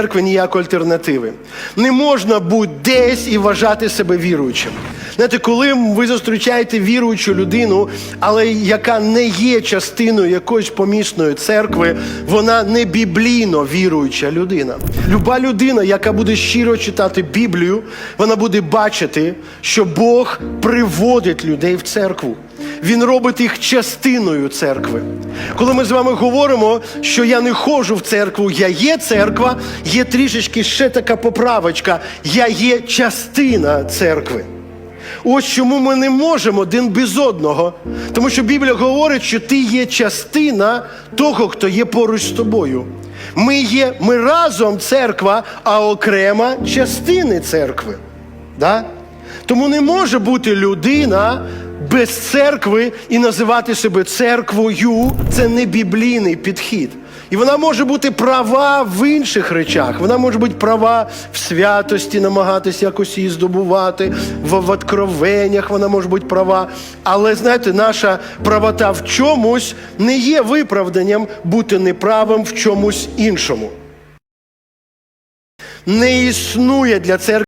церкви ніякої альтернативи. Не можна бути десь і вважати себе віруючим. Знаєте, коли ви зустрічаєте віруючу людину, але яка не є частиною якоїсь помісної церкви, вона не біблійно віруюча людина. Люба людина, яка буде щиро читати Біблію, вона буде бачити, що Бог приводить людей в церкву. Він робить їх частиною церкви. Коли ми з вами говоримо, що я не ходжу в церкву, я є церква, є трішечки ще така поправочка. Я є частина церкви. Ось чому ми не можемо один без одного. Тому що Біблія говорить, що ти є частина того, хто є поруч з тобою. Ми є ми разом церква, а окрема частини церкви. Да? Тому не може бути людина без церкви і називати себе церквою. Це не біблійний підхід. І вона може бути права в інших речах. Вона може бути права в святості, намагатися якось її здобувати, в, откровеннях вона може бути права. Але знаєте, наша правота в чомусь не є виправданням бути неправим в чомусь іншому. Не існує для церкви.